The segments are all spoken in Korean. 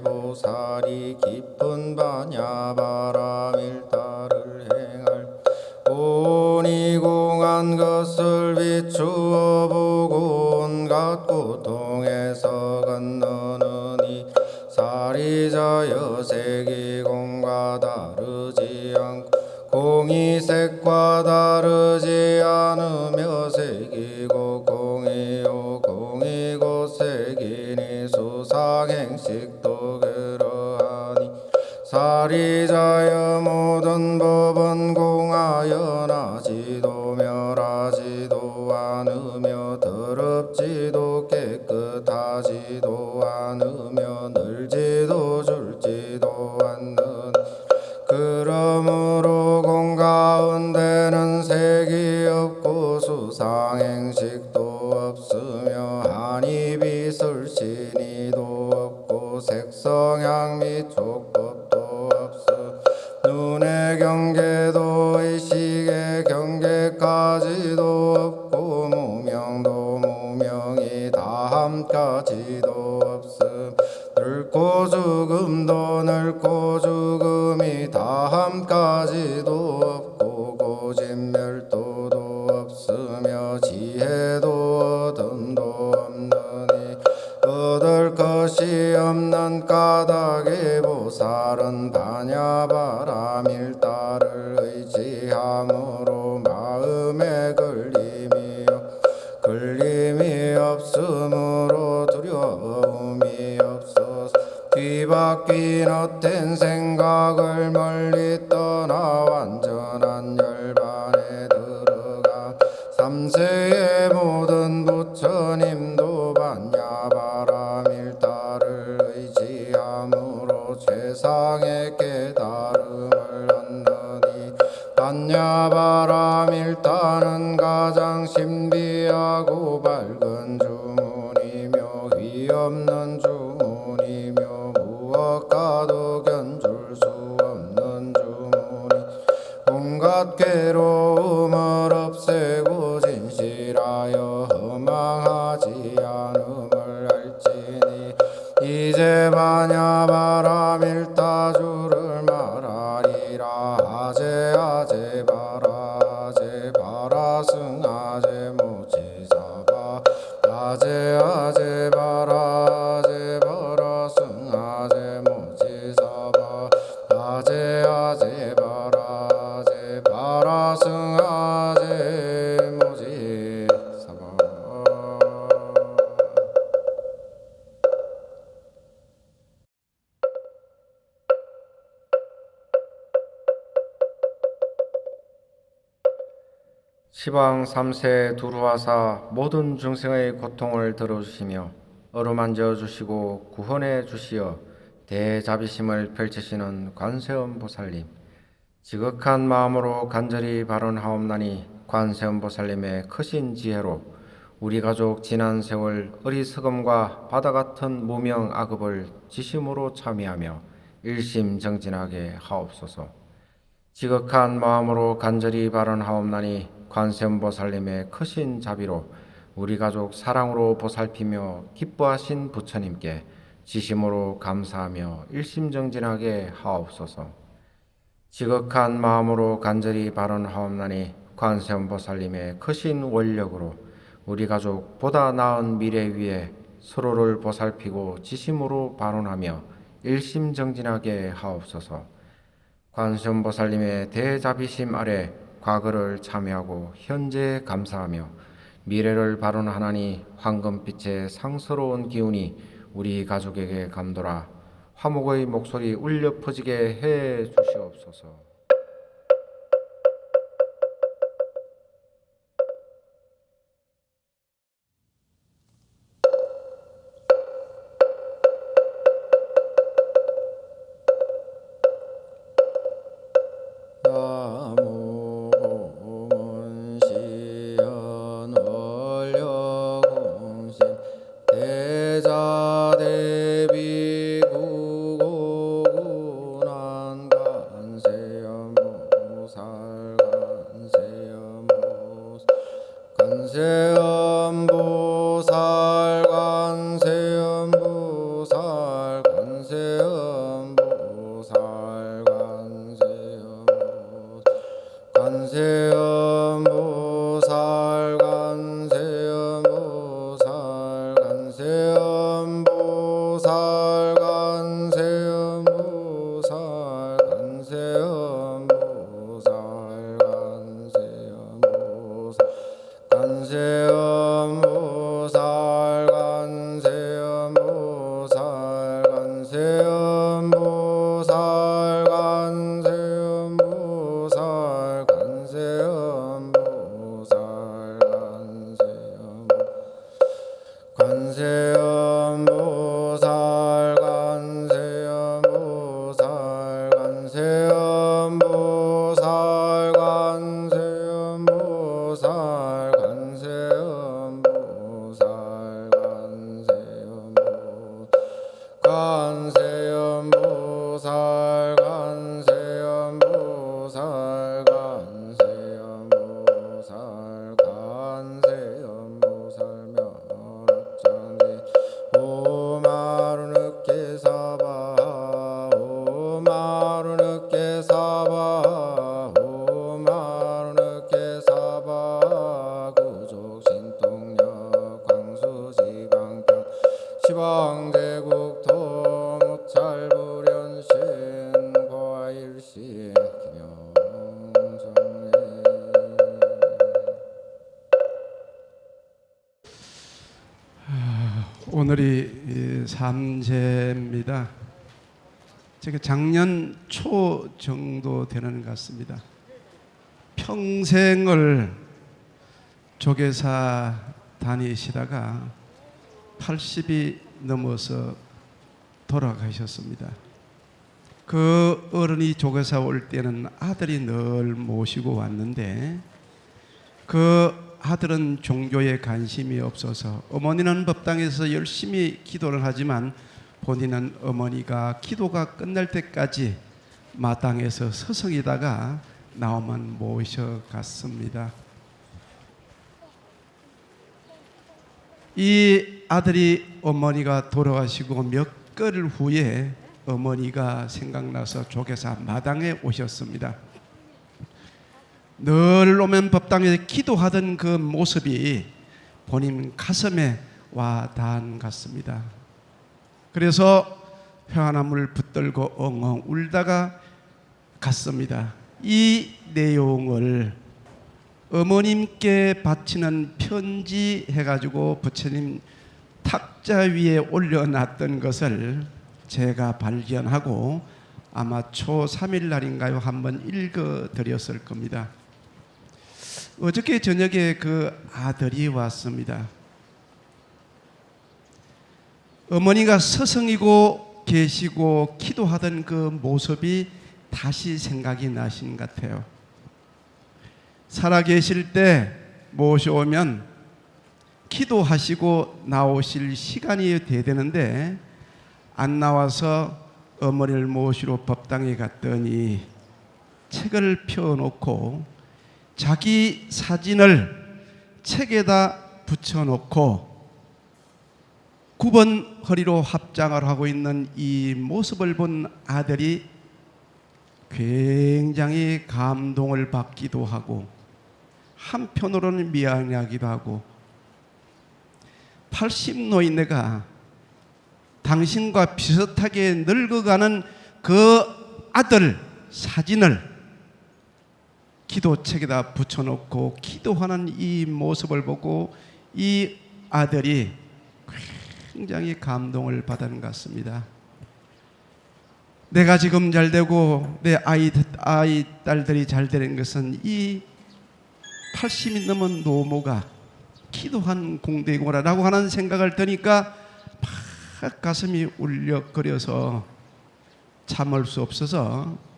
보살이 깊은 반야 바라밀다를 행할 온이공한 것을 비추어 보고 온갖 고통에서 건너는 이 사리자여 세기공과 다르지 않고 공이 색과 다르지 않으며 색 사리자여 모든 법은 공 얻을 것이 없는 까닭의 보살은 반야바라밀다를 의지함으로 마음에 걸림이요 걸림이 없으므로 두려움이 없어서 뒤바뀐 헛된 생각을 멀 없는 주문이며 무엇과 시방 삼세 두루하사 모든 중생의 고통을 들어주시며 어루만져 주시고 구원해 주시어 대자비심을 펼치시는 관세음 보살님 지극한 마음으로 간절히 발언하옵나니 관세음 보살님의 크신 지혜로 우리 가족 지난 세월 어리석음과 바다 같은 무명 악업을 지심으로 참여하며 일심정진하게 하옵소서. 지극한 마음으로 간절히 발언하옵나니 관세음보살님의 크신 자비로 우리 가족 사랑으로 보살피며 기뻐하신 부처님께 지심으로 감사하며 일심정진하게 하옵소서. 지극한 마음으로 간절히 발언하옵나니 관세음보살님의 크신 원력으로 우리 가족 보다 나은 미래 위에 서로를 보살피고 지심으로 발언하며 일심정진하게 하옵소서. 관세음보살님의 대자비심 아래 과거를 참여하고 현재에 감사하며 미래를 발언하나니 황금빛의 상스러운 기운이 우리 가족에게 감돌아 화목의 목소리 울려 퍼지게 해 주시옵소서. 오늘이 이 삼재입니다. 제가 작년 초 정도 되는 것 같습니다. 평생을 조계사 다니시다가 80이 넘어서 돌아가셨습니다. 그 어른이 조계사 올 때는 아들이 늘 모시고 왔는데 그 아들은 종교에 관심이 없어서 어머니는 법당에서 열심히 기도를 하지만 본인은 어머니가 기도가 끝날 때까지 마당에서 서성이다가 나오면 모셔갔습니다. 이 아들이 어머니가 돌아가시고 몇 개월 후에 어머니가 생각나서 조계사 마당에 오셨습니다. 늘 오면 법당에 기도하던 그 모습이 본인 가슴에 와 닿은 같습니다. 그래서 평안함을 붙들고 엉엉 울다가 갔습니다. 이 내용을 어머님께 바치는 편지 해가지고 부처님 탁자 위에 올려놨던 것을 제가 발견하고 아마 초 3일 날인가요 한번 읽어 드렸을 겁니다. 어저께 저녁에 그 아들이 왔습니다. 어머니가 서성이고 계시고 기도하던 그 모습이 다시 생각이 나신 것 같아요. 살아 계실 때 모셔오면 기도하시고 나오실 시간이 돼야 되는데 안 나와서 어머니를 모시러 법당에 갔더니 책을 펴놓고 자기 사진을 책에다 붙여놓고 9번 허리로 합장을 하고 있는 이 모습을 본 아들이 굉장히 감동을 받기도 하고 한편으로는 미안하기도 하고 80 노인네가 당신과 비슷하게 늙어가는 그 아들 사진을 기도책에다 붙여놓고 기도하는 이 모습을 보고 이 아들이 굉장히 감동을 받은 것 같습니다. 내가 지금 잘 되고 내 아이 아이 딸들이 잘 되는 것은 이 80이 넘은 노모가 기도한 공대고라라고 하는 생각을 드니까 막 가슴이 울적거려서 참을 수 없어서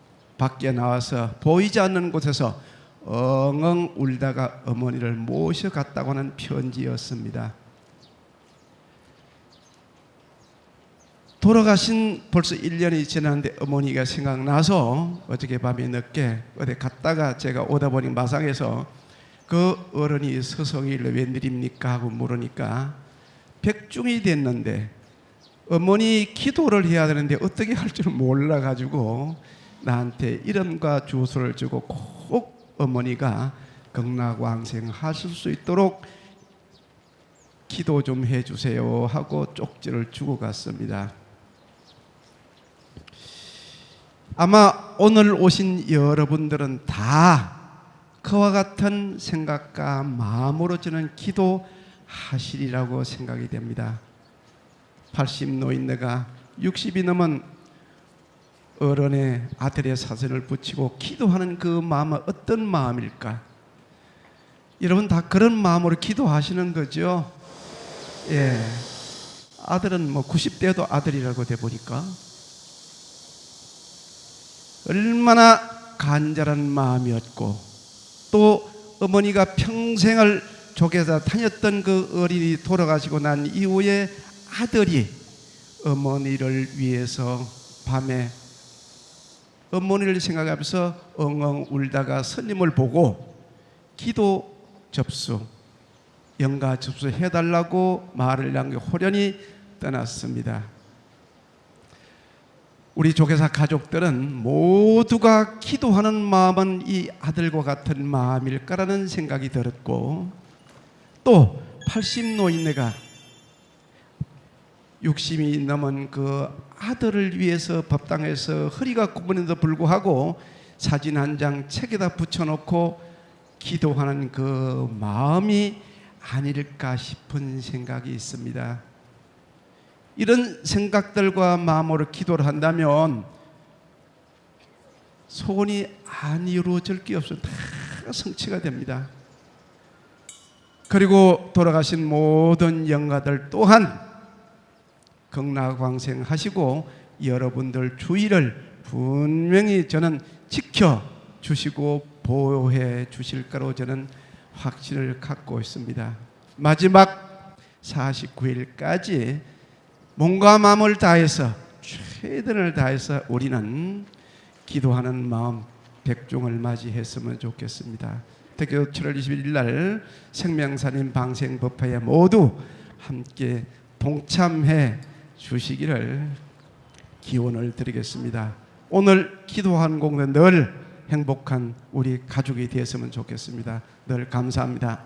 밖에 나와서 보이지 않는 곳에서 엉엉 울다가 어머니를 모셔갔다고 하는 편지였습니다. 돌아가신 벌써 1년이 지났는데 어머니가 생각나서 어저께 밤에 늦게 어디 갔다가 제가 오다 보니 마상에서 그 어른이 서성이를 웬일입니까 하고 물으니까 백중이 됐는데 어머니 기도를 해야 되는데 어떻게 할 줄 몰라 가지고 나한테 이름과 주소를 주고 꼭 어머니가 극락왕생 하실 수 있도록 기도 좀 해주세요 하고 쪽지를 주고 갔습니다. 아마 오늘 오신 여러분들은 다 그와 같은 생각과 마음으로 저는 기도하시리라고 생각이 됩니다. 80 노인네가 60이 넘은 어른의 아들의 사진을 붙이고 기도하는 그 마음은 어떤 마음일까? 여러분 다 그런 마음으로 기도하시는 거죠. 예. 아들은 뭐 90대도 아들이라고 돼 보니까 얼마나 간절한 마음이었고 또 어머니가 평생을 족에서 다녔던 그 어린이 돌아가시고 난 이후에 아들이 어머니를 위해서 밤에 어머니를 생각하면서 엉엉 울다가 스님을 보고 기도 접수, 영가 접수 해달라고 말을 남겨 호련히 떠났습니다. 우리 조계사 가족들은 모두가 기도하는 마음은 이 아들과 같은 마음일까라는 생각이 들었고 또 80 노인네가 60이 넘은 그 아들을 위해서 법당에서 허리가 굽은에도 불구하고 사진 한 장 책에다 붙여놓고 기도하는 그 마음이 아닐까 싶은 생각이 있습니다. 이런 생각들과 마음으로 기도를 한다면 소원이 안 이루어질 게 없어 다 성취가 됩니다. 그리고 돌아가신 모든 영가들 또한 극락광생하시고 여러분들 주의를 분명히 저는 지켜 주시고 보호해 주실 거로 저는 확신을 갖고 있습니다. 마지막 49일까지 몸과 마음을 다해서 최선을 다해서 우리는 기도하는 마음 백종을 맞이했으면 좋겠습니다. 특히 7월 21일 날 생명사님 방생 법회에 모두 함께 동참해 주시기를 기원을 드리겠습니다. 오늘 기도한 공은 늘 행복한 우리 가족이 되었으면 좋겠습니다. 늘 감사합니다.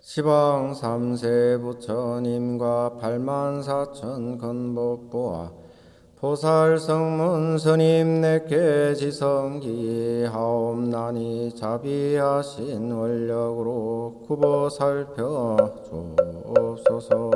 시방 삼세 부처님과 팔만 사천 건법부와 보살 성문 스님 내께 지성기 하옵나니 자비하신 원력으로 구보 살펴 주옵소서.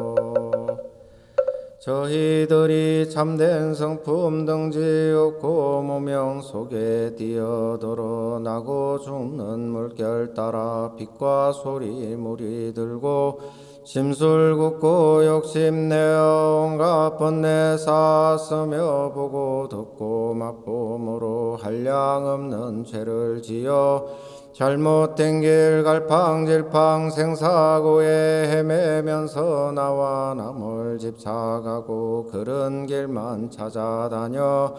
저희들이 참된 성품 등지 없고 무명 속에 뛰어들어 나고 죽는 물결 따라 빛과 소리 물이 들고 심술 굽고 욕심 내어 온갖 번뇌 쌓았으며 보고 듣고 맛보므로 한량 없는 죄를 지어 잘못된 길 갈팡질팡 생사고에 헤매면서 나와 남을 집착하고 그런 길만 찾아다녀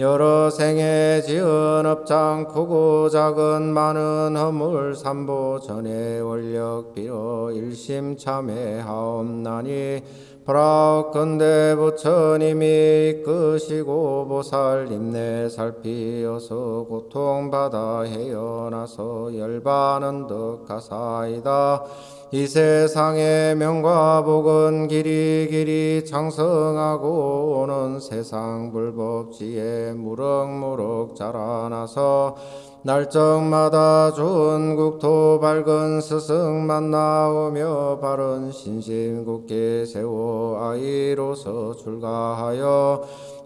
여러 생에 지은 업장 크고 작은 많은 허물 삼보 전에 원력 빌어 일심 참회하옵나니 브라건대 부처님이 이끄시고 보살님 내 살피어서 고통받아 헤어나서 열반은 덕하사이다 이 세상의 명과 복은 길이 길이 장성하고 오는 세상 불법지에 무럭무럭 자라나서 날정마다 좋은 국토 밝은 스승 만 나오며 바른 신심 굳게 세워 아이로서 출가하여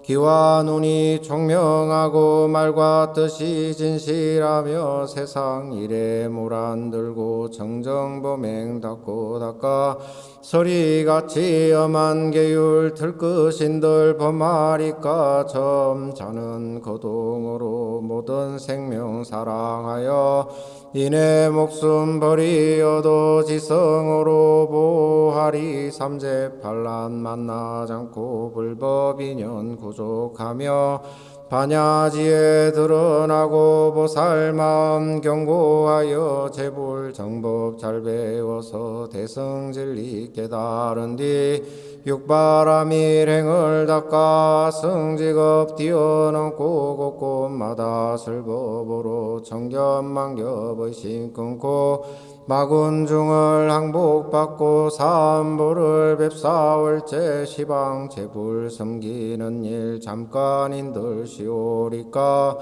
귀와 눈이 총명하고 말과 뜻이 진실하며 세상 일에 물안 들고 정정범행 닦고 닦아 소리같이 엄한 계율 들끝인들 범하리까? 점 자는 거동으로 모든 생명 사랑하여 이내 목숨 버리어도 지성으로 보하리. 삼재 반란 만나지 않고 불법 인연 구족하며 반야지에 드러나고 보살 마음 경고하여 제불 정법 잘 배워서 대승진리 깨달은 뒤 육바람 일행을 닦아 승직업 뛰어넘고 곳곳마다 슬법으로 정견만겹의 신 끊고 마군중을 항복받고 사암보를 뵙사올제 시방 제불 섬기는 일 잠깐인들 시오리까?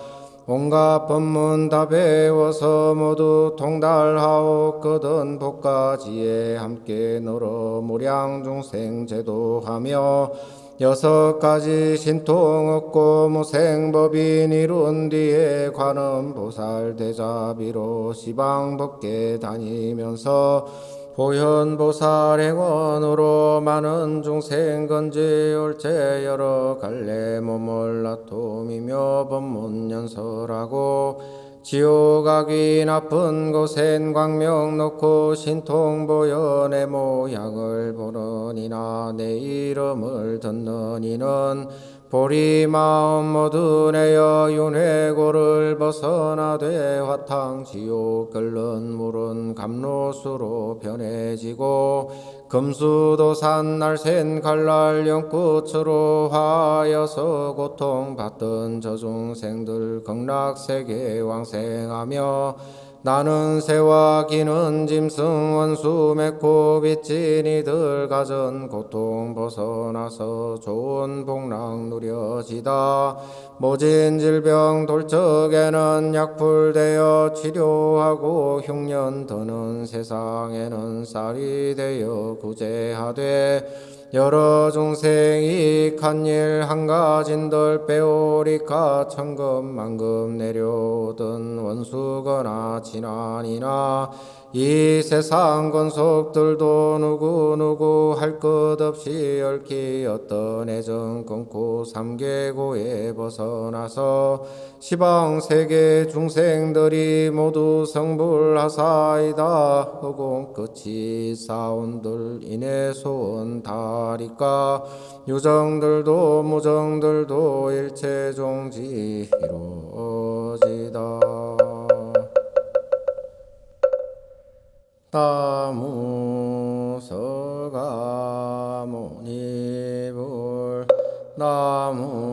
온갖 법문 다 배워서 모두 통달하옵거든 복가지에 함께 너러 무량 중생 제도하며 여섯 가지 신통 없고 무생법인 이룬 뒤에 관음 보살 대자비로 시방 법계 다니면서 보현 보살 행원으로 많은 중생 건지올 제 여러 갈래 몸을 나토미며 법문 연설하고 지옥가기 나쁜 곳엔 광명 놓고 신통 보여 내 모양을 보는 이나 내 이름을 듣는 이는 보리 마음 모두 내어 윤회고를 벗어나되 화탕 지옥 끓는 물은 감로수로 변해지고 금수도산 날샌 갈날 영끝으로 하여서 고통받던 저중생들 극락세계 왕생하며 나는 새와 기는 짐승 원수 맺고 빚진 이들 가진 고통 벗어나서 좋은 복락 누려지다. 모진 질병 돌적에는 약불되어 치료하고 흉년 드는 세상에는 쌀이 되어 구제하되 여러 중생이 간일 한가진들 빼오리까 천금 만금 내려오던 원수거나 지난이나 이 세상 건속들도 누구누구 할 것 없이 얽히 어떤 애정 끊고 삼계고에 벗어나서 시방 세계 중생들이 모두 성불하사이다. 허공 끝이 사온들 인해 소원 다리까? 유정들도 무정들도 일체 종지 이루어지다 나무 서가 모니불 나무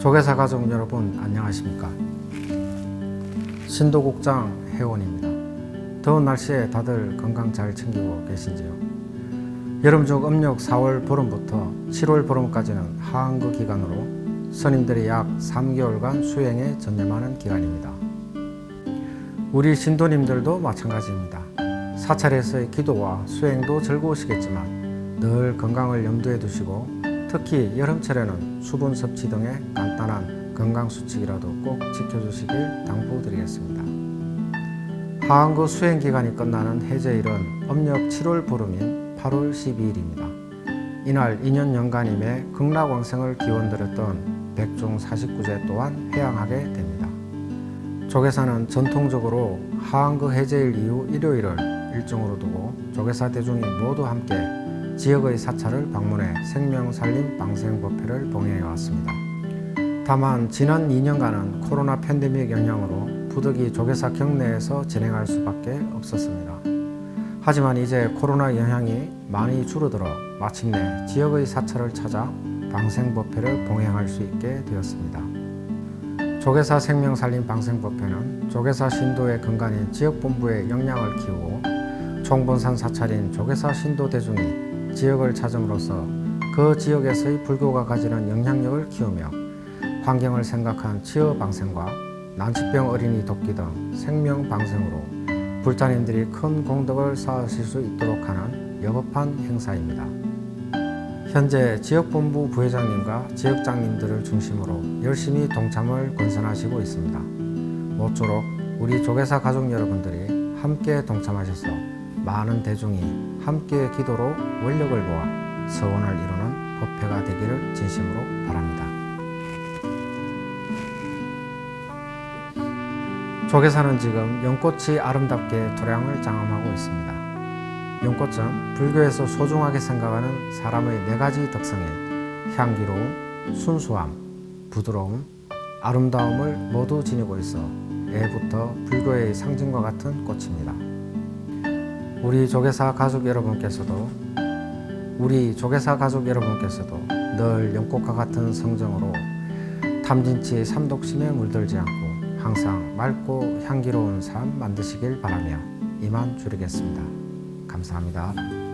조계사 가족 여러분 안녕하십니까? 신도국장 회원입니다. 더운 날씨에 다들 건강 잘 챙기고 계신지요? 여름 중 음력 4월 보름부터 7월 보름까지는 하한그 기간으로 스님들이 약 3개월간 수행에 전념하는 기간입니다. 우리 신도님들도 마찬가지입니다. 사찰에서의 기도와 수행도 즐거우시겠지만 늘 건강을 염두에 두시고 특히 여름철에는 수분 섭취 등의 간단한 건강 수칙이라도 꼭 지켜주시길 당부드리겠습니다. 하한구 수행 기간이 끝나는 해제일은 음력 7월 보름인 8월 12일입니다. 이날 인연 연간임에 극락왕생을 기원드렸던 백중 49제 또한 회양하게 됩니다. 조계사는 전통적으로 하한그 해제일 이후 일요일을 일정으로 두고 조계사 대중이 모두 함께 지역의 사찰을 방문해 생명 살림 방생 법회를 봉행해 왔습니다. 다만 지난 2년간은 코로나 팬데믹 영향으로 부득이 조계사 경내에서 진행할 수밖에 없었습니다. 하지만 이제 코로나 영향이 많이 줄어들어 마침내 지역의 사찰을 찾아 방생법회를 봉행할 수 있게 되었습니다. 조계사 생명살림 방생법회는 조계사 신도의 근간인 지역본부의 역량을 키우고 총본산 사찰인 조계사 신도 대중이 지역을 찾음으로써 그 지역에서의 불교가 가지는 영향력을 키우며 환경을 생각한 치어 방생과 난치병 어린이 돕기 등 생명 방생으로 불자님들이 큰 공덕을 쌓으실 수 있도록 하는 여법한 행사입니다. 현재 지역본부 부회장님과 지역장님들을 중심으로 열심히 동참을 건선하시고 있습니다. 모쪼록 우리 조계사 가족 여러분들이 함께 동참하셔서 많은 대중이 함께 기도로 원력을 모아 서원을 이루는 법회가 되기를 진심으로 바랍니다. 조계사는 지금 연꽃이 아름답게 도량을 장엄하고 있습니다. 연꽃은 불교에서 소중하게 생각하는 사람의 네 가지 특성인 향기로움, 순수함, 부드러움, 아름다움을 모두 지니고 있어 애부터 불교의 상징과 같은 꽃입니다. 우리 조계사 가족 여러분께서도 우리 조계사 가족 여러분께서도 늘 연꽃과 같은 성정으로 탐진치 삼독심에 물들지 않고 항상 맑고 향기로운 삶 만드시길 바라며 이만 줄이겠습니다. 감사합니다.